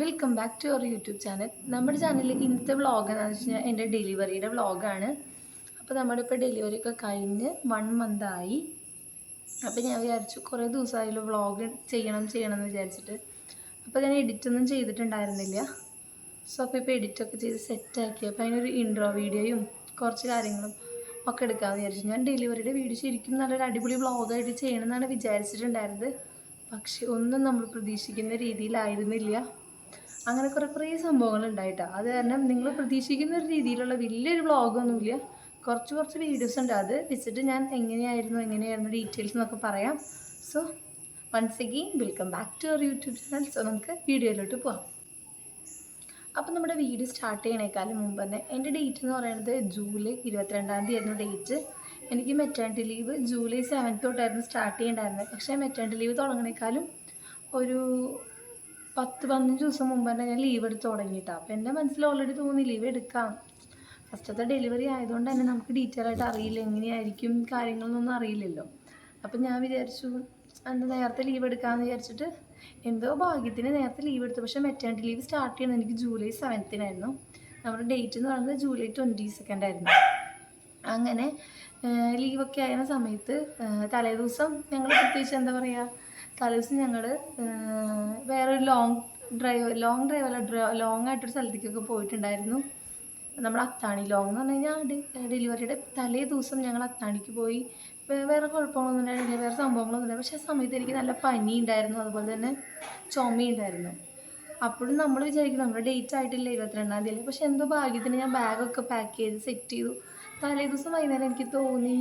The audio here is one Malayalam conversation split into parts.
Welcome back to our YouTube channel നമ്മുടെ ചാനലിൽ ഇന്നത്തെ വ്ളോഗ് എന്താണെന്ന് വെച്ച് കഴിഞ്ഞാൽ എന്റെ ഡെലിവറിയുടെ വ്ളോഗാണ് അപ്പോൾ നമ്മുടെ ഇപ്പോൾ ഡെലിവറി ഒക്കെ കഴിഞ്ഞ് വൺ മന്ത് ആയി. അപ്പോൾ ഞാൻ വിചാരിച്ചു കുറേ ദിവസമായാലും വ്ളോഗ് ചെയ്യണം ചെയ്യണം എന്ന് വിചാരിച്ചിട്ട്. അപ്പോൾ ഞാൻ എഡിറ്റൊന്നും ചെയ്തിട്ടുണ്ടായിരുന്നില്ല. സോ അപ്പോൾ ഇപ്പോൾ എഡിറ്റൊക്കെ ചെയ്ത് സെറ്റാക്കി അപ്പോൾ അതിനൊരു ഇൻട്രോ വീഡിയോയും കുറച്ച് കാര്യങ്ങളും ഒക്കെ എടുക്കാമെന്ന് വിചാരിച്ചു. ഞാൻ ഡെലിവറിയുടെ വീഡിയോ ശരിക്കും നല്ലൊരു അടിപൊളി വ്ളോഗായിട്ട് ചെയ്യണമെന്നാണ് വിചാരിച്ചിട്ടുണ്ടായിരുന്നത്. പക്ഷേ ഒന്നും നമ്മൾ പ്രതീക്ഷിക്കുന്ന രീതിയിലായിരുന്നില്ല. അങ്ങനെ കുറേ കുറേ സംഭവങ്ങൾ ഉണ്ടായിട്ടാണ് അത് കാരണം നിങ്ങൾ പ്രതീക്ഷിക്കുന്ന ഒരു രീതിയിലുള്ള വലിയൊരു വ്ളോഗൊന്നുമില്ല. കുറച്ച് കുറച്ച് വീഡിയോസ് ഉണ്ട്. അത് വെച്ചിട്ട് ഞാൻ എങ്ങനെയായിരുന്നു എങ്ങനെയായിരുന്നു ഡീറ്റെയിൽസ് എന്നൊക്കെ പറയാം. So once again welcome back to our YouTube channel so നമുക്ക് വീഡിയോയിലോട്ട് പോവാം. അപ്പം നമ്മുടെ വീഡിയോ സ്റ്റാർട്ട് ചെയ്യണേക്കാളും മുമ്പ് തന്നെ എന്റെ ഡേറ്റ് എന്ന് പറയുന്നത് ജൂലൈ ഇരുപത്തിരണ്ടാം തീയതി ആയിരുന്നു ഡേറ്റ് എനിക്ക് മെറ്റേണിറ്റി ലീവ് ജൂലൈ സെവൻത്ത് തൊട്ടായിരുന്നു സ്റ്റാർട്ട് ചെയ്യേണ്ടായിരുന്നത്. പക്ഷേ മെറ്റേണിറ്റി ലീവ് തുടങ്ങണേക്കാളും ഒരു പത്ത് പതിനഞ്ച് ദിവസം മുമ്പ് തന്നെ ഞാൻ ലീവ് എടുത്ത് തുടങ്ങിയിട്ടാണ് അപ്പം എന്റെ മനസ്സിൽ ഓൾറെഡി തോന്നി ലീവ് എടുക്കാം. ഫസ്റ്റത്തെ ഡെലിവറി ആയതുകൊണ്ട് തന്നെ നമുക്ക് ഡീറ്റെയിൽ ആയിട്ട് അറിയില്ല എങ്ങനെയായിരിക്കും കാര്യങ്ങളൊന്നും അറിയില്ലല്ലോ. അപ്പം ഞാൻ വിചാരിച്ചു അന്ന് നേരത്തെ ലീവ് എടുക്കാമെന്ന് വിചാരിച്ചിട്ട് എന്തോ ഭാഗ്യത്തിന് നേരത്തെ ലീവ് എടുത്തു. പക്ഷേ മെറ്റേണിറ്റി ലീവ് സ്റ്റാർട്ട് ചെയ്യുന്നത് എനിക്ക് ജൂലൈ സെവൻത്തിനായിരുന്നു നമ്മുടെ ഡേറ്റ് എന്ന് പറയുന്നത് ജൂലൈ ട്വന്റി സെക്കൻഡ് ആയിരുന്നു. അങ്ങനെ ലീവൊക്കെ ആയിരുന്ന സമയത്ത് തലേ ദിവസം ഞങ്ങൾ പ്രത്യേകിച്ച് എന്താ പറയുക തലേ ദിവസം ഞങ്ങൾ വേറൊരു ലോങ് ഡ്രൈവ് ലോങ് ഡ്രൈവ് അല്ല ലോങ് ആയിട്ടൊരു സ്ഥലത്തേക്കൊക്കെ പോയിട്ടുണ്ടായിരുന്നു. നമ്മൾ അത്താണി ലോങ് എന്ന് പറഞ്ഞു കഴിഞ്ഞാൽ ഡെലിവറിയുടെ തലേ ദിവസം ഞങ്ങൾ അത്താണിക്ക് പോയി. വേറെ കുഴപ്പങ്ങളൊന്നും ഉണ്ടായിരുന്നില്ല വേറെ സംഭവങ്ങളൊന്നും ഇല്ല പക്ഷേ ആ സമയത്ത് എനിക്ക് നല്ല പനി ഉണ്ടായിരുന്നു അതുപോലെ തന്നെ ചുമയുണ്ടായിരുന്നു അപ്പോഴും നമ്മൾ വിചാരിക്കും നമ്മുടെ ഡേറ്റ് ആയിട്ടില്ല ഇരുപത്തിരണ്ടാം തീയതി പക്ഷെ എന്തോ ഭാഗ്യത്തിന് ഞാൻ ബാഗൊക്കെ പാക്ക് ചെയ്ത് സെറ്റ് ചെയ്തു. തലേ ദിവസം വൈകുന്നേരം എനിക്ക് തോന്നി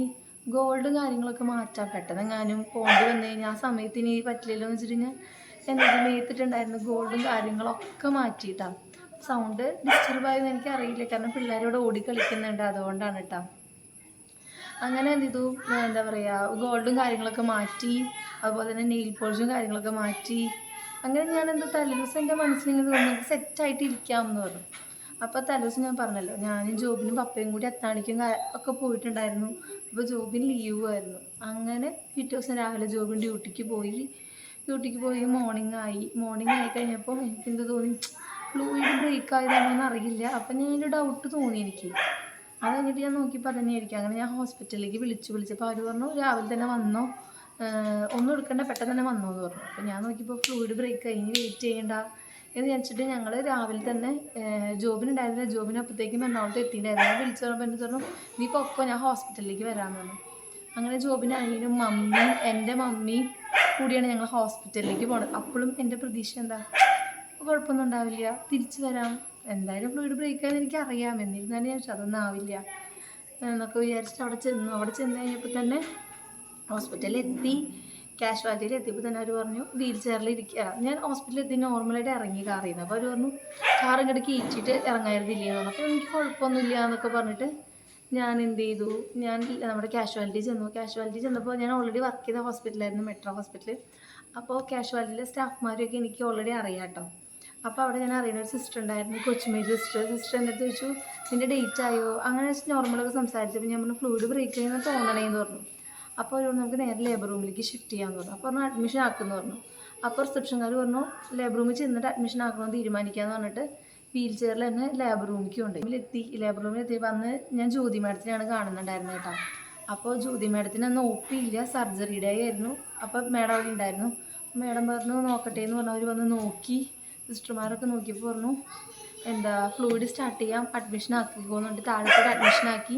ഗോൾഡ് കാര്യങ്ങളൊക്കെ മാറ്റാം. പെട്ടെന്ന് എങ്ങാനും പോണ്ടി വന്നു കഴിഞ്ഞാൽ ആ സമയത്ത് ഇനി പറ്റില്ലല്ലോ എന്ന് വെച്ചിട്ട് ഞാൻ എന്തെങ്കിലും മേത്തിട്ടുണ്ടായിരുന്നു. ഗോൾഡും കാര്യങ്ങളൊക്കെ മാറ്റിയിട്ടാണ് സൗണ്ട് ഡിസ്റ്റർബ് ആയെന്ന് എനിക്ക് അറിയില്ല കാരണം പിള്ളേരോട് ഓടി കളിക്കുന്നുണ്ട്. അതുകൊണ്ടാണ് കേട്ടോ അങ്ങനെ എന്ത് എന്താ പറയുക ഗോൾഡും കാര്യങ്ങളൊക്കെ മാറ്റി അതുപോലെ തന്നെ നെയിൽ പോളിഷും കാര്യങ്ങളൊക്കെ മാറ്റി. അങ്ങനെ ഞാൻ എന്താ തലേദിവസം എന്റെ മനസ്സിൽ ഇങ്ങനെ തോന്നി നമുക്ക് സെറ്റായിട്ട് ഇരിക്കാമെന്ന് പറഞ്ഞു. അപ്പോൾ തലേദിവസം ഞാൻ പറഞ്ഞല്ലോ ഞാനും ജോബിനും പപ്പയും കൂടി അത്താണിക്കും ഒക്കെ പോയിട്ടുണ്ടായിരുന്നു. അപ്പോൾ ജോബിന് ലീവ് ആയിരുന്നു. അങ്ങനെ പിറ്റേ ദിവസം രാവിലെ ജോബിൻ ഡ്യൂട്ടിക്ക് പോയി. ഡ്യൂട്ടിക്ക് പോയി മോർണിംഗ് ആയി. മോർണിംഗ് ആയി കഴിഞ്ഞപ്പോൾ എനിക്ക് എന്ത് തോന്നി? ഫ്ലൂയിഡ് ബ്രേക്ക് ആയതാണോന്ന് അറിയില്ല അപ്പം ഞാൻ ഒരു ഡൗട്ട് തോന്നി എനിക്ക്. അത് കഴിഞ്ഞിട്ട് ഞാൻ നോക്കിയപ്പോൾ തന്നെ ആയിരിക്കും അങ്ങനെ ഞാൻ ഹോസ്പിറ്റലിലേക്ക് വിളിച്ചു. വിളിച്ചപ്പോൾ അവർ പറഞ്ഞു രാവിലെ തന്നെ വന്നോ. ഒന്നും എടുക്കണ്ട പെട്ടെന്ന് തന്നെ വന്നോ എന്ന് പറഞ്ഞു. അപ്പോൾ ഞാൻ നോക്കിയപ്പോൾ ഫ്ലൂയിഡ് ബ്രേക്ക് ആയി. ഇനി വെയിറ്റ് ചെയ്യണ്ട. എന്ന് വിചാരിച്ചിട്ട് ഞങ്ങൾ രാവിലെ തന്നെ ജോബിനുണ്ടായിരുന്നില്ല. ജോബിന് അപ്പോഴത്തേക്കും എറണാകുളത്ത് എത്തിയിട്ടുണ്ടായിരുന്നു വിളിച്ചു പറഞ്ഞപ്പോൾ എന്നെ പറഞ്ഞു നീ പൊക്കോ ഞാൻ ഹോസ്പിറ്റലിലേക്ക് വരാമെന്ന് അങ്ങനെ ജോബിന് അനിയനും മമ്മിയും എന്റെ മമ്മിയും കൂടിയാണ് ഞങ്ങൾ ഹോസ്പിറ്റലിലേക്ക് പോണത്. അപ്പോഴും എന്റെ പ്രതീക്ഷ എന്താ? കുഴപ്പമൊന്നും ഉണ്ടാവില്ല. തിരിച്ചു വരാം. എന്തായാലും ഫ്ലൂയിഡ് ബ്രേക്ക് ആയെന്ന് എനിക്ക് അറിയാം എന്നിരുന്നാലും ഞാൻ അതൊന്നും ആവില്ല. എന്നൊക്കെ വിചാരിച്ചിട്ട് അവിടെ ചെന്നു. അവിടെ ചെന്ന് കഴിഞ്ഞപ്പോൾ തന്നെ ഹോസ്പിറ്റലിൽ എത്തി കാഷ്വാലിറ്റിയിൽ എത്തിയപ്പോൾ തന്നെ അവർ പറഞ്ഞു വീൽ ചെയറിൽ ഇരിക്കുക. ഞാൻ ഹോസ്പിറ്റലിൽ എത്തി നോർമലായിട്ട് ഇറങ്ങി കാറിൽ അപ്പോൾ അവർ പറഞ്ഞു കാർ ഇങ്ങോട്ട് കയറ്റിയിട്ട് ഇറങ്ങായിരുന്നില്ലേ എന്ന് പറഞ്ഞു. അപ്പോൾ എനിക്ക് കുഴപ്പമൊന്നുമില്ല എന്നൊക്കെ പറഞ്ഞിട്ട് ഞാൻ എന്ത് ചെയ്തു? ഞാൻ നമ്മുടെ കാഷ്വാലിറ്റി ചെന്നു. കാഷ്വാലിറ്റി ചെന്നപ്പോൾ ഞാൻ ഓൾറെഡി വർക്ക് ചെയ്ത ഹോസ്പിറ്റലായിരുന്നു മെട്രോ ഹോസ്പിറ്റൽ അപ്പോൾ കാഷ്വാലിറ്റിയിലെ സ്റ്റാഫ്മാരെയൊക്കെ എനിക്ക് ഓൾറെഡി അറിയാം കേട്ടോ അപ്പോൾ അവിടെ ഞാൻ അറിയുന്ന ഒരു സിസ്റ്റർ ഉണ്ടായിരുന്നു കൊച്ചുമേ സിസ്റ്റർ സിസ്റ്റർ അടുത്ത് ചോദിച്ചു നിന്റെ ഡേറ്റ് ആയോ? അങ്ങനെ നോർമലൊക്കെ സംസാരിച്ചപ്പോൾ ഞാൻ പറഞ്ഞു ഫ്ലൂയിഡ് ബ്രേക്ക് ചെയ്യുന്ന തോന്നണേന്ന് പറഞ്ഞു. അപ്പോൾ അവരോട് നമുക്ക് നേരെ ലേബർ റൂമിലേക്ക് ഷിഫ്റ്റ് ചെയ്യാമെന്ന് പറഞ്ഞു. അപ്പോൾ പറഞ്ഞു അഡ്മിഷൻ ആക്കുമെന്ന് പറഞ്ഞു. അപ്പോൾ റിസപ്ഷൻകാർ പറഞ്ഞു ലേബർ റൂമിൽ ചെന്നിട്ട് അഡ്മിഷൻ ആക്കണമെന്ന് തീരുമാനിക്കാമെന്ന് പറഞ്ഞിട്ട് വീൽ ചെയറിൽ തന്നെ ലേബർ റൂമിലേക്ക് ഉണ്ട് എത്തി. ലേബർ റൂമിൽ എത്തി വന്ന് ഞാൻ ജ്യോതി മാഡത്തിനെയാണ് കാണുന്നുണ്ടായിരുന്നത് കേട്ടോ. അപ്പോൾ ജ്യോതി മാഡത്തിന് അന്ന് ഒ ഇല്ല സർജറി ആയിരുന്നു. അപ്പോൾ മാഡം അവിടെ ഉണ്ടായിരുന്നു. മാഡം പറഞ്ഞു നോക്കട്ടെ എന്ന് പറഞ്ഞു. അവർ വന്ന് നോക്കി. സിസ്റ്റർമാരൊക്കെ നോക്കിയപ്പോൾ പറഞ്ഞു എന്താ ഫ്ലൂയിഡ് സ്റ്റാർട്ട് ചെയ്യാം അഡ്മിഷൻ ആക്കിക്കോന്നുണ്ട് താഴെ അഡ്മിഷൻ ആക്കി.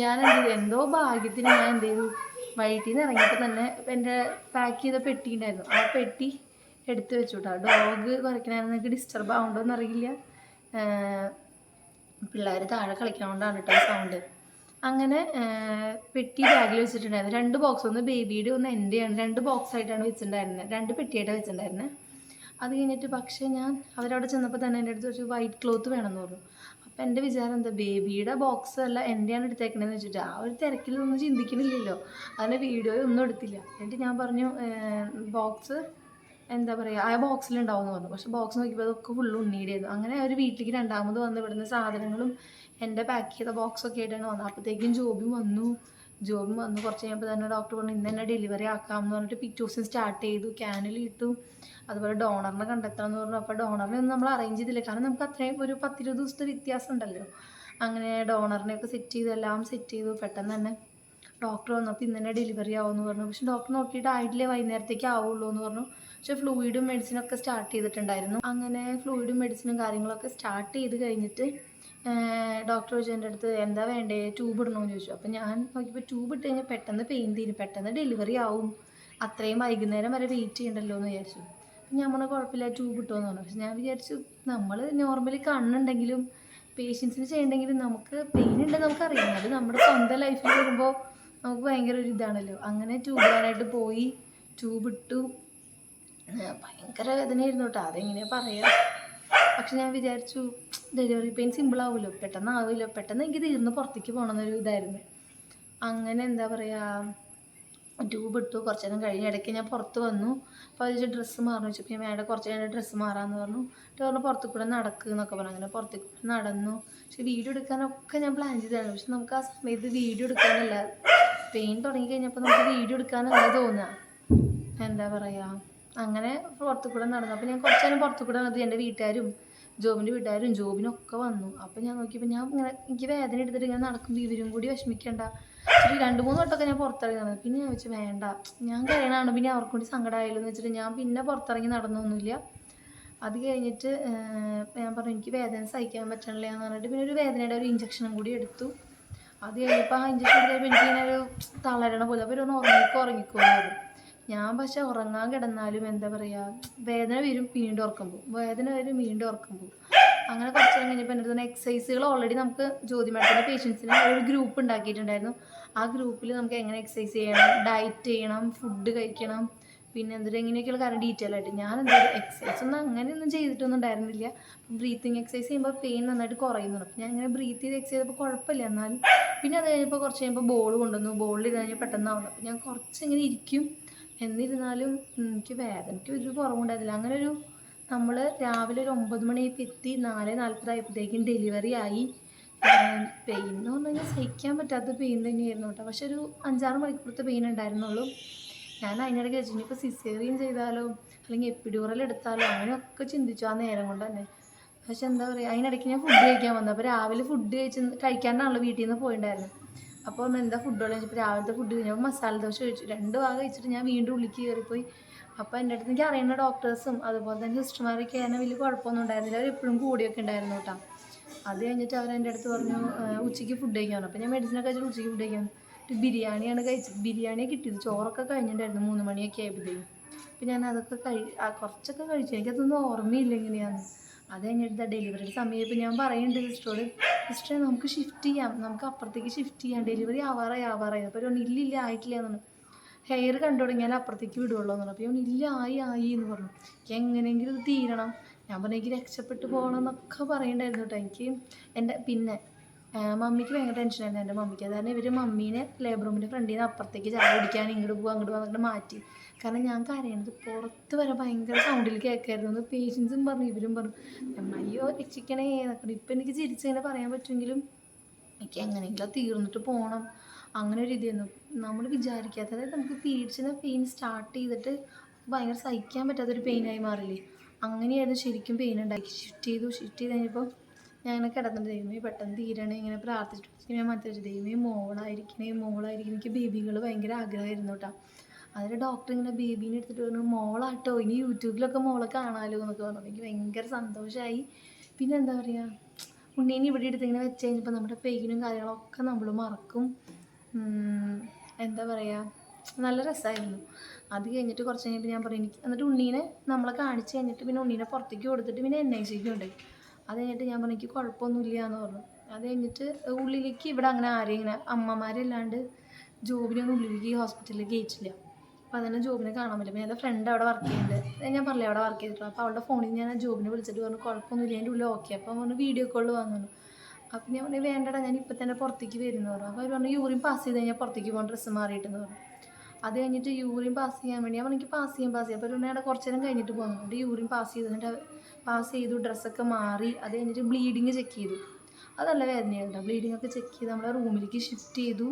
ഞാൻ എന്ത് ചെയ്തു എന്തോ ഭാഗ്യത്തിന് ഞാൻ എന്ത് ചെയ്തു വൈകിട്ട് നിന്ന് ഇറങ്ങിയപ്പോൾ തന്നെ എന്റെ പാക്ക് ചെയ്ത പെട്ടി ഉണ്ടായിരുന്നു ആ പെട്ടി എടുത്ത് വെച്ചു കേട്ടോ ഡോഗ് കുറയ്ക്കണമെന്ന് എനിക്ക് ഡിസ്റ്റർബ് ആവുണ്ടോ എന്നറിയില്ല പിള്ളേർ താഴെ കളിക്കണോണ്ടാണ് കേട്ടോ സൗണ്ട് അങ്ങനെ പെട്ടി ബാഗിൽ വെച്ചിട്ടുണ്ടായിരുന്നു. രണ്ട് ബോക്സ് ഒന്ന് ബേബിയുടെ ഒന്ന് എന്റെയാണ് രണ്ട് ബോക്സ് ആയിട്ടാണ് വെച്ചിട്ടുണ്ടായിരുന്നത് രണ്ട് പെട്ടിയായിട്ടാണ് വെച്ചിട്ടുണ്ടായിരുന്നത് അത് കഴിഞ്ഞിട്ട് പക്ഷേ ഞാൻ അവരവിടെ ചെന്നപ്പോൾ തന്നെ എന്റെ അടുത്ത് കുറച്ച് വൈറ്റ് ക്ലോത്ത് വേണമെന്ന് പറഞ്ഞു. അപ്പം എന്റെ വിചാരം എന്താ ബേബിയുടെ ബോക്സ് അല്ല എന്റെയാണ് എടുത്തേക്കണതെന്ന് വെച്ചിട്ട് ആ ഒരു തിരക്കിലൊന്നും ചിന്തിക്കണില്ലല്ലോ. അതിന്റെ വീഡിയോ ഒന്നും എടുത്തില്ല. എന്നിട്ട് ഞാൻ പറഞ്ഞു ബോക്സ് എന്താ പറയുക ആ ബോക്സിലുണ്ടാവും എന്ന് പറഞ്ഞു. പക്ഷെ ബോക്സ് നോക്കിയപ്പോൾ അതൊക്കെ ഫുള്ള് ഉണ്ണീടായിരുന്നു അങ്ങനെ ഒരു വീട്ടിലേക്ക് രണ്ടാമത് വന്ന് ഇവിടുന്ന് സാധനങ്ങളും എന്റെ പാക്ക് ചെയ്ത ബോക്സൊക്കെ ആയിട്ടാണ് വന്നത്. അപ്പോഴത്തേക്കും ജോബി വന്നു. ജോബും വന്ന്. കുറച്ച് കഴിഞ്ഞപ്പോൾ തന്നെ ഡോക്ടർ പറഞ്ഞു ഇന്ന് തന്നെ ഡെലിവറി ആക്കാം എന്ന് പറഞ്ഞിട്ട് പിറ്റേ ദിവസം സ്റ്റാർട്ട് ചെയ്തു. ക്യാനിൽ ഇട്ടു. അതുപോലെ ഡോണറിനെ കണ്ടെത്തണം എന്ന് പറഞ്ഞു. അപ്പോൾ ഡോണറിനെ ഒന്നും നമ്മൾ അറേഞ്ച് ചെയ്തില്ല. കാരണം നമുക്ക് അത്രയും ഒരു പത്തിരുപത് ദിവസത്തെ വ്യത്യാസം ഉണ്ടല്ലോ. അങ്ങനെ ഡോണറിനെയൊക്കെ സെറ്റ് ചെയ്തു. എല്ലാം സെറ്റ് ചെയ്തു. പെട്ടെന്ന് തന്നെ ഡോക്ടർ വന്നപ്പോൾ ഇന്ന് തന്നെ ഡെലിവറി ആവുമെന്ന് പറഞ്ഞു. പക്ഷെ ഡോക്ടർ നോക്കിയിട്ട് ആയിട്ടില്ലേ വൈകുന്നേരത്തേക്ക് ആവുള്ളൂ എന്ന് പറഞ്ഞു. പക്ഷെ ഫ്ലൂയിഡും മെഡിസിനൊക്കെ സ്റ്റാർട്ട് ചെയ്തിട്ടുണ്ടായിരുന്നു. അങ്ങനെ ഫ്ലൂയിഡും മെഡിസിനും കാര്യങ്ങളൊക്കെ സ്റ്റാർട്ട് ചെയ്ത് കഴിഞ്ഞിട്ട് ഡോക്ടർ ചോദിച്ചു എന്റെ അടുത്ത് എന്താ വേണ്ടേ? ട്യൂബ് ഇടണമെന്ന് ചോദിച്ചു. അപ്പം ഞാൻ നോക്കിയപ്പോൾ ട്യൂബ് ഇട്ട് കഴിഞ്ഞാൽ പെട്ടെന്ന് പെയിൻ തീരും. പെട്ടെന്ന് ഡെലിവറി ആവും. അത്രയും വൈകുന്നേരം വരെ വെയിറ്റ് ചെയ്യണ്ടല്ലോ എന്ന് വിചാരിച്ചു. അപ്പം ഞാൻ പറഞ്ഞ കുഴപ്പമില്ല ട്യൂബ് ഇട്ടോന്ന് പറഞ്ഞു. പക്ഷെ ഞാൻ വിചാരിച്ചു നമ്മൾ നോർമലി കണ്ണുണ്ടെങ്കിലും പേഷ്യൻസിന് ചെയ്യണ്ടെങ്കിലും നമുക്ക് പെയിൻ ഉണ്ടെന്ന് നമുക്കറിയാം. അത് നമ്മുടെ സ്വന്തം ലൈഫിൽ വരുമ്പോൾ നമുക്ക് ഭയങ്കര ഒരു ഇതാണല്ലോ. അങ്ങനെ ട്യൂബ് ഇടാനായിട്ട് പോയി. ട്യൂബ് ഇട്ടു. ഭയങ്കര വേദനയായിരുന്നു കേട്ടോ. അതെങ്ങനെയാ പറയുക പക്ഷെ ഞാൻ വിചാരിച്ചു ഡെലിവറി പെയിൻ സിമ്പിൾ ആവുമല്ലോ പെട്ടെന്ന് ആവില്ല പെട്ടെന്ന് എനിക്ക് തീർന്ന് പുറത്തേക്ക് പോകണമെന്നൊരു ഇതായിരുന്നു. അങ്ങനെ എന്താ പറയുക ട്യൂബ് ഇട്ടു കുറച്ച് നേരം കഴിഞ്ഞ് ഇടയ്ക്ക് ഞാൻ പുറത്ത് വന്നു. അപ്പോൾ അതിൽ ഡ്രസ്സ് മാറുന്നു വെച്ചപ്പോൾ ഞാൻ വേണ്ട കുറച്ച് നേരം ഡ്രസ്സ് മാറാമെന്ന് പറഞ്ഞു. എന്നിട്ട് പറഞ്ഞു പുറത്ത് കൂടെ നടക്കുക എന്നൊക്കെ പറഞ്ഞു. അങ്ങനെ പുറത്ത് കൂടെ നടന്നു. പക്ഷെ വീഡിയോ എടുക്കാനൊക്കെ ഞാൻ പ്ലാൻ ചെയ്തായിരുന്നു പക്ഷെ നമുക്ക് ആ സമയത്ത് വീഡിയോ എടുക്കാനല്ല പെയിൻ തുടങ്ങി കഴിഞ്ഞപ്പോൾ നമുക്ക് വീഡിയോ എടുക്കാനല്ല തോന്നുക എന്താ പറയുക അങ്ങനെ പുറത്തു കൂടെ നടന്നു. അപ്പോൾ ഞാൻ കുറച്ച് നേരം പുറത്തു കൂടെ നടന്നു. എന്റെ വീട്ടുകാരും ജോബിന്റെ വീട്ടുകാരും ജോബിനൊക്കെ വന്നു. അപ്പം ഞാൻ നോക്കിയപ്പോൾ ഞാൻ ഇങ്ങനെ എനിക്ക് വേദന എടുത്തിട്ട് ഇങ്ങനെ നടക്കുമ്പോൾ ഇവരും കൂടി വിഷമിക്കേണ്ട. ശരി രണ്ട് മൂന്ന് വട്ടമൊക്കെ ഞാൻ പുറത്തിറങ്ങി നടന്നു പിന്നെ ഞാൻ വെച്ച് വേണ്ട. ഞാൻ കഴിയണതാണ്. പിന്നെ അവർക്കും കൂടി സങ്കടമായല്ലോ എന്ന് വെച്ചിട്ട് ഞാൻ പിന്നെ പുറത്തിറങ്ങി നടന്നൊന്നുമില്ല. അത് കഴിഞ്ഞിട്ട് ഞാൻ പറഞ്ഞു എനിക്ക് വേദന സഹിക്കാൻ പറ്റണില്ല എന്ന് പറഞ്ഞിട്ട് പിന്നെ ഒരു വേദനയുടെ ഒരു ഇഞ്ചക്ഷനും കൂടി എടുത്തു. അത് കഴിഞ്ഞപ്പോൾ ആ ഇഞ്ചക്ഷൻ എടുത്തപ്പോൾ എനിക്ക് ഇങ്ങനെ ഒരു തളരണ പോലെ അപ്പോൾ ഒന്ന് ഉറങ്ങിക്കോ ഉറങ്ങിക്കോ എന്ന് പറഞ്ഞു ഞാൻ പക്ഷെ ഉറങ്ങാൻ കിടന്നാലും എന്താ പറയുക വേദന വരും വീണ്ടും പോകും വേദന വരും വീണ്ടും പോകും അങ്ങനെ കുറച്ച് കഴിഞ്ഞപ്പോൾ എന്റെ തന്നെ എക്സസൈസുകൾ ഓൾറെഡി നമുക്ക് ജ്യോതിമഠത്തിന്റെ പേഷ്യൻസിന് ഒരു ഗ്രൂപ്പ് ഉണ്ടാക്കിയിട്ടുണ്ടായിരുന്നു. ആ ഗ്രൂപ്പിൽ നമുക്ക് എങ്ങനെ എക്സസൈസ് ചെയ്യണം ഡയറ്റ് ചെയ്യണം ഫുഡ് കഴിക്കണം പിന്നെ എന്തൊരു എങ്ങനെയൊക്കെയുള്ള കാര്യം ഡീറ്റെയിൽ ആയിട്ട്. ഞാൻ എന്തായാലും എക്സസൈസ് ഒന്നും അങ്ങനെയൊന്നും ചെയ്തിട്ടൊന്നും ഉണ്ടായിരുന്നില്ല. ബ്രീത്തിങ് എക്സസൈസ് ചെയ്യുമ്പോൾ പെയിൻ നന്നായിട്ട് കുറയുന്നുണ്ട്. ഞാൻ ഇങ്ങനെ ബ്രീത്ത് ചെയ്ത് എക്സസൈസ് ചെയ്തപ്പോൾ കുഴപ്പമില്ല. എന്നാലും പിന്നെ അത് കഴിഞ്ഞപ്പോൾ കുറച്ച് കഴിയുമ്പോൾ ബോൾ കൊണ്ടുവന്നു. ബോളിൽ ഇരുന്ന് കഴിഞ്ഞാൽ പെട്ടെന്ന് ആവുന്നു അപ്പം ഞാൻ കുറച്ച് ഇങ്ങനെ ഇരിക്കും. എന്നിരുന്നാലും എനിക്ക് വേദനയ്ക്ക് ഒരു കുറവുണ്ടായിരുന്നില്ല. അങ്ങനെ ഒരു നമ്മൾ രാവിലെ ഒരു ഒമ്പത് മണിയായപ്പോൾ എത്തി നാല് നാൽപ്പതായപ്പോഴത്തേക്കും ഡെലിവറി ആയി. പെയിൻ എന്ന് പറഞ്ഞു കഴിഞ്ഞാൽ സഹിക്കാൻ പറ്റാത്ത പെയിൻ തന്നെയായിരുന്നു കേട്ടോ. പക്ഷെ ഒരു അഞ്ചാറ് മണിക്കൂറത്തെ പെയിൻ ഉണ്ടായിരുന്നുള്ളൂ. ഞാൻ അതിനിടയ്ക്ക് വെച്ചു ഇനിയിപ്പോൾ സിസേറിയൻ ചെയ്താലോ അല്ലെങ്കിൽ എപ്പിഡ്യൂറൽ എടുത്താലോ അങ്ങനെയൊക്കെ ചിന്തിച്ചു ആ നേരം കൊണ്ട് തന്നെ. പക്ഷെ എന്താ പറയുക അതിനിടയ്ക്ക് ഞാൻ ഫുഡ് കഴിക്കാൻ വന്നു. അപ്പോൾ രാവിലെ ഫുഡ് കഴിച്ച് കഴിക്കാനാണല്ലോ വീട്ടിൽ നിന്ന് പോയിട്ടുണ്ടായിരുന്നു അപ്പോൾ ഒന്ന് എന്താ ഫുഡ് കഴിച്ചപ്പോൾ രാവിലത്തെ ഫുഡ് കഴിഞ്ഞപ്പോൾ മസാല ദോശ കഴിച്ചു. രണ്ട് ഭാഗം കഴിച്ചിട്ട് ഞാൻ വീണ്ടും ഉള്ളിക്ക് കയറിപ്പോയി. അപ്പോൾ എന്റെ അടുത്ത് എനിക്ക് അറിയുന്ന ഡോക്ടേഴ്സും അതുപോലെ തന്നെ സിസ്റ്റർമാരൊക്കെ ആയിരുന്നു വലിയ കുഴപ്പമൊന്നും ഉണ്ടായിരുന്നില്ല. അവർ എപ്പോഴും കൂടിയൊക്കെ ഉണ്ടായിരുന്നു കേട്ടോ. അത് കഴിഞ്ഞിട്ട് അവർ എന്റെ അടുത്ത് പറഞ്ഞു ഉച്ചയ്ക്ക് ഫുഡ് കഴിക്കാൻ അപ്പോൾ ഞാൻ മെഡിസിനൊക്കെ കഴിച്ചിട്ട് ഉച്ചയ്ക്ക് ഫുഡ് കഴിക്കാൻ ബിരിയാണിയാണ് കഴിച്ചത്. ബിരിയാണിയെ കിട്ടിയത്. ചോറൊക്കെ കഴിഞ്ഞിട്ടുണ്ടായിരുന്നു മൂന്ന് മണിയൊക്കെ ആയപ്പോഴത്തേക്കും. അപ്പം ഞാൻ അതൊക്കെ കഴി കുറച്ചൊക്കെ കഴിച്ചു. എനിക്കതൊന്നും ഓർമ്മയില്ല എങ്ങനെയാന്ന്. അത് കഴിഞ്ഞിട്ട് ഡെലിവറിയുടെ ഇപ്പം ഞാൻ പറയുന്നുണ്ട് സിസ്റ്ററോട് സിസ്റ്ററെ നമുക്ക് ഷിഫ്റ്റ് ചെയ്യാം. നമുക്ക് അപ്പുറത്തേക്ക് ഷിഫ്റ്റ് ചെയ്യാം. ഡെലിവറി ആവാറായി ആവാറായി അപ്പോൾ ഒരു ഇല്ലില്ല ആയിട്ടില്ല എന്നാണ് ഹെയർ കണ്ടു തുടങ്ങിയാൽ അപ്പുറത്തേക്ക് വിടുള്ളൂ എന്ന് പറഞ്ഞു. അപ്പോൾ ഇല്ല ആയി ആയി എന്ന് പറഞ്ഞു. എനിക്ക് എങ്ങനെയെങ്കിലും ഇത് തീരണം. ഞാൻ പറഞ്ഞു എനിക്ക് രക്ഷപ്പെട്ടു പോകണം എന്നൊക്കെ പറയണ്ടായിരുന്നു കേട്ടോ. എനിക്ക് എന്റെ പിന്നെ മമ്മിക്ക് ഭയങ്കര ടെൻഷനായിരുന്നു എന്റെ മമ്മിക്ക്. അതായത് ഇവർ മമ്മീനെ ലേബർ റൂമിന്റെ ഫ്രണ്ടിൽ നിന്ന് അപ്പുറത്തേക്ക് ചായ കുടിക്കാൻ ഇങ്ങോട്ട് പോകുക അങ്ങോട്ട് അങ്ങോട്ട് മാറ്റി. കാരണം ഞാൻ കരയണത് പുറത്ത് വരെ ഭയങ്കര സൗണ്ടിൽ കേൾക്കായിരുന്നു. പേഷ്യൻസും പറഞ്ഞു ഇവരും പറഞ്ഞു അയ്യോ രക്ഷിക്കണേ എന്നൊക്കെ ഇപ്പം എനിക്ക് ചിരിച്ചങ്ങനെ പറയാൻ പറ്റുമെങ്കിലും എനിക്ക് എങ്ങനെയെങ്കിലും തീർന്നിട്ട് പോകണം അങ്ങനെ ഒരു ഇതായിരുന്നു. നമ്മൾ വിചാരിക്കാത്ത അതായത് നമുക്ക് പീരീഡ്സിന് പെയിൻ സ്റ്റാർട്ട് ചെയ്തിട്ട് ഭയങ്കര സഹിക്കാൻ പറ്റാത്തൊരു പെയിനായി മാറില്ലേ? അങ്ങനെയായിരുന്നു ശരിക്കും പെയിൻ ഉണ്ടാക്കി ഷിഫ്റ്റ് ചെയ്തു ഷിഫ്റ്റ് ചെയ്ത് കഴിഞ്ഞപ്പോൾ ഞാൻ ഇങ്ങനെ കിടന്നിട്ട് ദൈവമേ പെട്ടെന്ന് തീരണേ ഇങ്ങനെ പ്രാർത്ഥിച്ചിട്ട്. ഞാൻ മറ്റേ ദൈവമേ മോളായിരിക്കണേ മോളായിരിക്കണം. എനിക്ക് ബേബികൾ ഭയങ്കര ആഗ്രഹമായിരുന്നു കേട്ടോ. അതിൽ ഡോക്ടർ ഇങ്ങനെ ബേബീനെ എടുത്തിട്ട് പറഞ്ഞു മോളാട്ടോ ഇനി യൂട്യൂബിലൊക്കെ മോളെ കാണാമല്ലോ എന്നൊക്കെ പറഞ്ഞു. എനിക്ക് ഭയങ്കര സന്തോഷമായി പിന്നെ എന്താ പറയുക ഉണ്ണീനെ ഇവിടെ എടുത്ത് ഇങ്ങനെ വെച്ച് കഴിഞ്ഞപ്പോൾ നമ്മുടെ പെയിനും കാര്യങ്ങളൊക്കെ നമ്മൾ മറക്കും. എന്താ പറയുക നല്ല രസമായിരുന്നു അത് കഴിഞ്ഞിട്ട് കുറച്ച് കഴിഞ്ഞപ്പോൾ ഞാൻ പറയും എനിക്ക് എന്നിട്ട് ഉണ്ണീനെ നമ്മളെ കാണിച്ച് കഴിഞ്ഞിട്ട് പിന്നെ ഉണ്ണീനെ പുറത്തേക്ക് കൊടുത്തിട്ട് പിന്നെ എൻ ഐ സിക്ക് അത് കഴിഞ്ഞിട്ട് ഞാൻ പറഞ്ഞു എനിക്ക് കുഴപ്പമൊന്നുമില്ല എന്ന് പറഞ്ഞു. അത് കഴിഞ്ഞിട്ട് ഉള്ളിലേക്ക് ഇവിടെ അങ്ങനെ ആരെയും ഇങ്ങനെ അമ്മമാരല്ലാണ്ട് ജോബിനൊന്നും ഉള്ളിലേക്ക് ഹോസ്പിറ്റലിൽ കയറ്റില്ല അപ്പോൾ അതിനെ ജോബിനെ കാണാൻ പറ്റില്ല. പിന്നെ എന്റെ ഫ്രണ്ട് അവിടെ വർക്ക് ചെയ്യുന്നുണ്ട്. ഞാൻ പറഞ്ഞു അവിടെ വർക്ക് ചെയ്തിട്ടുണ്ട്. അപ്പോൾ അവളുടെ ഫോണിൽ ഞാൻ ജോബിനെ വിളിച്ചിട്ട് പറഞ്ഞു കുഴപ്പമൊന്നുമില്ല എന്റെ ഉള്ളിൽ ഓക്കെ അപ്പോൾ പറഞ്ഞു വീഡിയോ കോൾ വന്നു അപ്പം ഞാൻ പറഞ്ഞു വേണ്ടടാ ഞാൻ ഇപ്പം തന്നെ പുറത്തേക്ക് വരുന്നു. പറഞ്ഞു. അപ്പോൾ അവർ പറഞ്ഞു യൂറിൻ പാസ് ചെയ്ത് കഴിഞ്ഞാൽ പുറത്തേക്ക് പോകാൻ ഡ്രസ്സ് മാറിയിട്ടെന്ന് പറഞ്ഞു. അത് കഴിഞ്ഞിട്ട് യൂറിൻ പാസ് ചെയ്യാൻ വേണ്ടി ഞാൻ എനിക്ക് പാസ് ചെയ്യാൻ പാസ് ചെയ്യാം അപ്പോൾ അവിടെ കുറച്ച് നേരം കഴിഞ്ഞിട്ട് പോകുന്നുണ്ട് യൂറിൻ പാസ് ചെയ്തിട്ട് പാസ് ചെയ്തു ഡ്രസ്സൊക്കെ മാറി അത് കഴിഞ്ഞിട്ട് ബ്ലീഡിങ് ചെക്ക് ചെയ്തു. അതല്ല വേദനയുണ്ടോ ബ്ലീഡിങ് ഒക്കെ ചെക്ക് ചെയ്ത് നമ്മളെ റൂമിലേക്ക് ഷിഫ്റ്റ് ചെയ്തു.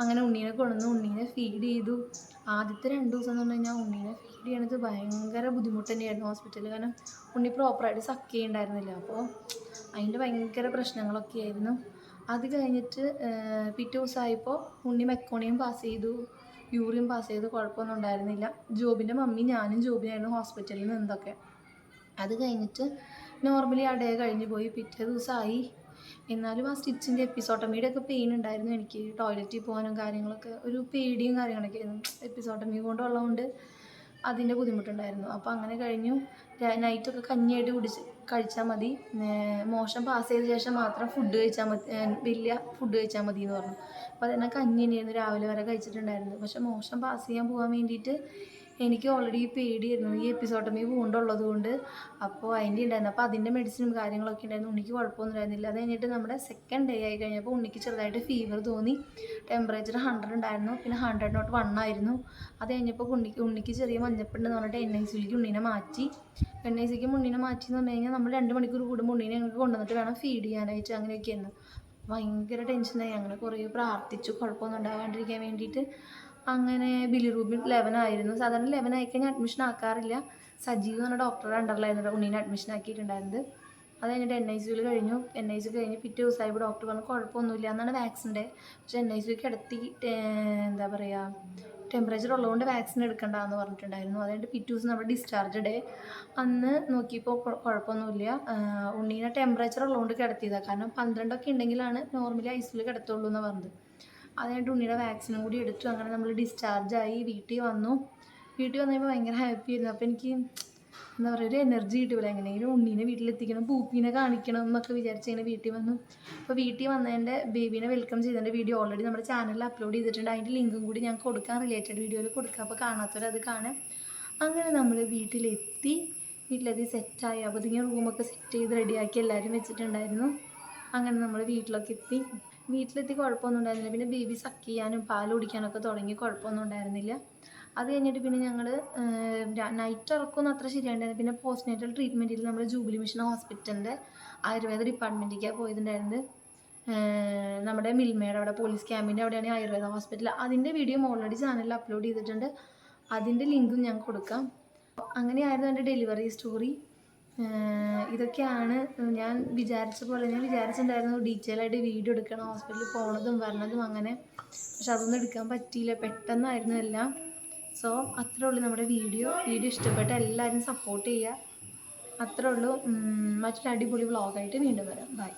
അങ്ങനെ ഉണ്ണീനെ കൊണ്ടുവന്നു ഉണ്ണീനെ ഫീഡ് ചെയ്തു. ആദ്യത്തെ രണ്ട് ദിവസം എന്ന് പറഞ്ഞു കഴിഞ്ഞാൽ ഉണ്ണീനെ ഫീഡ് ചെയ്യണത് ഭയങ്കര ബുദ്ധിമുട്ട് തന്നെയായിരുന്നു ഹോസ്പിറ്റലിൽ കാരണം ഉണ്ണി പ്രോപ്പറായിട്ട് സക്ക് ചെയ്യുന്നുണ്ടായിരുന്നില്ല അപ്പോൾ അതിന്റെ ഭയങ്കര പ്രശ്നങ്ങളൊക്കെ ആയിരുന്നു. അത് കഴിഞ്ഞിട്ട് പിറ്റേ ദിവസമായപ്പോൾ ഉണ്ണി മെക്കോണിയും പാസ് ചെയ്തു. യൂറിയും പാസ് ചെയ്തു. കുഴപ്പമൊന്നും ഉണ്ടായിരുന്നില്ല. ജോബിന്റെ മമ്മി ഞാനും ജോബിനായിരുന്നു ഹോസ്പിറ്റലിൽ നിന്നതൊക്കെ. അത് കഴിഞ്ഞിട്ട് നോർമലി ആ ഡേ കഴിഞ്ഞ് പോയി. പിറ്റേ ദിവസമായി എന്നാലും ആ സ്റ്റിച്ചിന്റെ എപ്പിസോട്ടമിയുടെ ഒക്കെ പെയിൻ ഉണ്ടായിരുന്നു. എനിക്ക് ടോയ്ലറ്റിൽ പോകാനും കാര്യങ്ങളൊക്കെ ഒരു പേടിയും കാര്യങ്ങളൊക്കെ ആയിരുന്നു. എപ്പിസോട്ടമി കൊണ്ടുള്ളതുകൊണ്ട് അതിന്റെ ബുദ്ധിമുട്ടുണ്ടായിരുന്നു. അപ്പോൾ അങ്ങനെ കഴിഞ്ഞു. നൈറ്റൊക്കെ കഞ്ഞിയായിട്ട് കുടിച്ച് കഴിച്ചാൽ മതി. മോശം പാസ് ചെയ്ത ശേഷം മാത്രം ഫുഡ് കഴിച്ചാൽ മതി. വലിയ ഫുഡ് കഴിച്ചാൽ മതി എന്ന് പറഞ്ഞു. അപ്പോൾ അതന്നെ കഞ്ഞി തന്നെയായിരുന്നു രാവിലെ വരെ കഴിച്ചിട്ടുണ്ടായിരുന്നു പക്ഷെ മോശം പാസ് ചെയ്യാൻ പോകാൻ വേണ്ടിയിട്ട് എനിക്ക് ഓൾറെഡി പേടിയായിരുന്നു. ഈ എപ്പിസോട്ടമി പൂണ്ടുള്ളത് കൊണ്ട്. അപ്പോൾ അതിന്റെ ഉണ്ടായിരുന്നു. അപ്പോൾ അതിന്റെ മെഡിസിനും കാര്യങ്ങളൊക്കെ ഉണ്ടായിരുന്നു. ഉണ്ണിക്ക് കുഴപ്പമൊന്നുമില്ലായിരുന്നില്ല അത് കഴിഞ്ഞിട്ട് നമ്മുടെ സെക്കൻഡ് ഡേ ആയി കഴിഞ്ഞപ്പോൾ ഉണ്ണിക്ക് ചെറുതായിട്ട് ഫീവർ തോന്നി. ടെമ്പറേച്ചർ ഹൺഡ്രഡ് ഉണ്ടായിരുന്നു. പിന്നെ ഹൺഡ്രഡ് നോട്ട് വൺ ആയിരുന്നു. അത് കഴിഞ്ഞപ്പോൾ ഉണ്ണിക്ക് ഉണ്ണിക്ക് ചെറിയ മഞ്ഞപ്പുണ്ടെന്ന് പറഞ്ഞിട്ട് എൻ ഐ സിയിലേക്ക് ഉണ്ണീനെ മാറ്റി. എൻ ഐ സിക്ക് ഉണ്ണീനെ മാറ്റി എന്ന് പറഞ്ഞു കഴിഞ്ഞാൽ നമ്മൾ രണ്ട് മണിക്കൂർ കൂടുമ്പോൾ ഉണ്ണീനെ ഞങ്ങൾക്ക് കൊണ്ടുവന്നിട്ട് വേണം ഫീഡ് ചെയ്യാനായിട്ട് അങ്ങനെയൊക്കെയായിരുന്നു. ഭയങ്കര ടെൻഷനായി അങ്ങനെ കുറേ പ്രാർത്ഥിച്ചു. കുഴപ്പമൊന്നും ഉണ്ടാകാണ്ടിരിക്കാൻ വേണ്ടിയിട്ട്. അങ്ങനെ ബിലിറൂബിൻ ലെവൻ ആയിരുന്നു. സാധാരണ ലെവൻ ആയിക്കഴിഞ്ഞാൽ അഡ്മിഷൻ ആക്കാറില്ല. സജീവ് എന്ന് ഡോക്ടറുടെ അണ്ടറിലായിരുന്നു ഉണ്ണീനെ അഡ്മിഷൻ ആക്കിയിട്ടുണ്ടായിരുന്നത്. അത് കഴിഞ്ഞിട്ട് എൻ ഐ സിയിൽ കഴിഞ്ഞു. എൻ ഐ സി കഴിഞ്ഞ് പിറ്റേ ദിവസമായപ്പോൾ ഡോക്ടർ പറഞ്ഞു കുഴപ്പമൊന്നുമില്ല. എന്നാണ് വാക്സിന്റെ പക്ഷേ എൻ ഐ സി കിടത്തി എന്താ പറയുക ടെമ്പറേച്ചർ ഉള്ളതുകൊണ്ട് വാക്സിൻ എടുക്കണ്ടെന്ന് പറഞ്ഞിട്ടുണ്ടായിരുന്നു. അത് കഴിഞ്ഞിട്ട് പിറ്റേ ദിവസം നമ്മുടെ ഡിസ്ചാർജ് ഡേ അന്ന് നോക്കിയപ്പോൾ കുഴപ്പമൊന്നുമില്ല. ഉണ്ണീനെ ടെമ്പറേച്ചർ ഉള്ളതുകൊണ്ട് കിടത്തിയതാണ് കാരണം പന്ത്രണ്ടൊക്കെ ഉണ്ടെങ്കിലാണ് നോർമലി ഐ സിയിൽ കിടത്തുള്ളൂ എന്ന് പറഞ്ഞത്. അതുകഴിഞ്ഞിട്ട് ഉണ്ണിയുടെ വാക്സിനും കൂടി എടുത്തു. അങ്ങനെ നമ്മൾ ഡിസ്ചാർജായി വീട്ടിൽ വന്നു. വീട്ടിൽ വന്നു കഴിയുമ്പോൾ ഭയങ്കര ഹാപ്പി ആയിരുന്നു. അപ്പോൾ എനിക്ക് എന്താ പറയുക ഒരു എനർജി കിട്ടില്ല എങ്ങനെയെങ്കിലും ഉണ്ണീനെ വീട്ടിലെത്തിക്കണം പൂപ്പീനെ കാണിക്കണം എന്നൊക്കെ വിചാരിച്ച് ഇങ്ങനെ വീട്ടിൽ വന്നു. അപ്പോൾ വീട്ടിൽ വന്നതിന്റെ ബേബീനെ വെൽക്കം ചെയ്തതിന്റെ വീഡിയോ ഓൾറെഡി നമ്മുടെ ചാനലിൽ അപ്ലോഡ് ചെയ്തിട്ടുണ്ട്. അതിന്റെ ലിങ്കും കൂടി ഞാൻ കൊടുക്കാം റിലേറ്റഡ് വീഡിയോയിൽ കൊടുക്കാം. അപ്പോൾ കാണാത്തവർ അത് കാണാം അങ്ങനെ നമ്മൾ വീട്ടിലെത്തി. വീട്ടിലെത്തി സെറ്റായി അപ്പോൾ ഇതിങ്ങനെ റൂമൊക്കെ സെറ്റ് ചെയ്ത് റെഡിയാക്കി എല്ലാവരും വെച്ചിട്ടുണ്ടായിരുന്നു. അങ്ങനെ നമ്മൾ വീട്ടിലൊക്കെ എത്തി. വീട്ടിലെത്തി കുഴപ്പമൊന്നും ഉണ്ടായിരുന്നില്ല പിന്നെ ബേബി സക്ക് ചെയ്യാനും പാൽ കുടിക്കാനൊക്കെ തുടങ്ങി കുഴപ്പമൊന്നും ഉണ്ടായിരുന്നില്ല അത് കഴിഞ്ഞിട്ട് പിന്നെ ഞങ്ങൾ നൈറ്റ് ഇറക്കുമെന്ന് അത്ര ശരിയായിട്ടുണ്ടായിരുന്നു പിന്നെ പോസ്റ്റ് നേറ്റൽ ട്രീറ്റ്മെന്റിൽ നമ്മൾ ജൂബിലി മിഷൻ ഹോസ്പിറ്റലിന്റെ ആയുർവേദ ഡിപ്പാർട്ട്മെന്റിലേക്കാണ് പോയിട്ടുണ്ടായിരുന്നത് നമ്മുടെ മിൽമയുടെ അവിടെ പോലീസ് ക്യാമ്പിന്റെ അവിടെയാണ് ആയുർവേദ ഹോസ്പിറ്റൽ അതിന്റെ വീഡിയോ ഓൾറെഡി ചാനലിൽ അപ്ലോഡ് ചെയ്തിട്ടുണ്ട്. അതിന്റെ ലിങ്കും ഞാൻ കൊടുക്കാം. അങ്ങനെയായിരുന്നു എന്റെ ഡെലിവറി സ്റ്റോറി ഇതൊക്കെയാണ് ഞാൻ വിചാരിച്ച പോലെ ഞാൻ വിചാരിച്ചിട്ടുണ്ടായിരുന്നു ഡീറ്റെയിൽ ആയിട്ട് വീഡിയോ എടുക്കണം ഹോസ്പിറ്റലിൽ പോണതും വരണതും അങ്ങനെ. പക്ഷെ അതൊന്നും എടുക്കാൻ പറ്റിയില്ല പെട്ടെന്നായിരുന്നു എല്ലാം. സോ അത്രേ ഉള്ളൂ നമ്മുടെ വീഡിയോ. വീഡിയോ ഇഷ്ടപ്പെട്ട എല്ലാവരും സപ്പോർട്ട് ചെയ്യുക. അത്രേ ഉള്ളൂ. മറ്റൊരു അടിപൊളി വ്ളോഗായിട്ട് വീണ്ടും വരാം. ബൈ